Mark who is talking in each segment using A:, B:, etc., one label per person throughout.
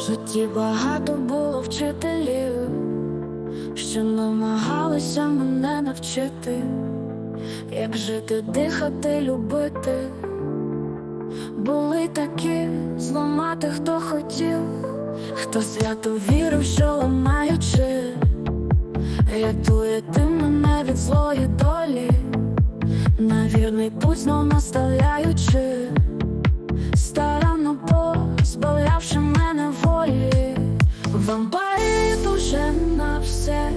A: Житті багато було вчителів, що намагалися мене навчити, як жити, дихати, любити. Були такі зламати, хто хотів, хто свято вірив, що ламаючи, рятує ти мене від злої долі, на вірний путь знов наставляючи, старанно позбавлявши мене вам байдуже на все,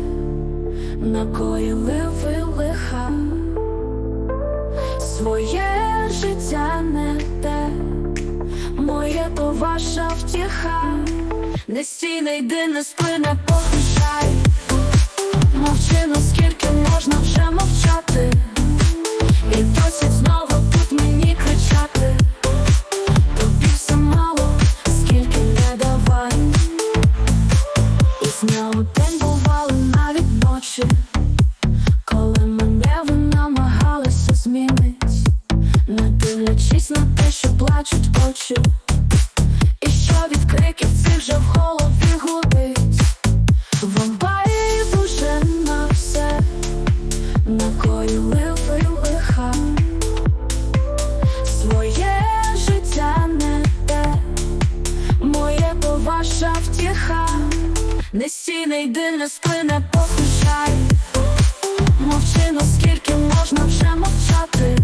A: накоїли ви лиха, своє життя не те, моє то ваша втіха, не стій, не йди, не спи, не поспішай, мовчи, ну скільки можна вже навіть коли мене ви намагалися змінить, не дивлячись на те, що плачуть очі, і що від криків цих же в голові губить, вам байдуже на все, накоїли ви лиха, своє життя не те, моє то ваша втіха, не стій, не йди, не спи, не чекай, мовчи, ну скільки можна вже мовчати,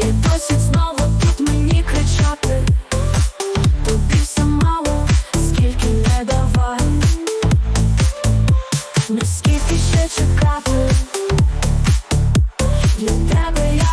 A: і досі знову тут мені кричати, тобі все мало, скільки не давай, ну скільки ще чекати, для тебе я.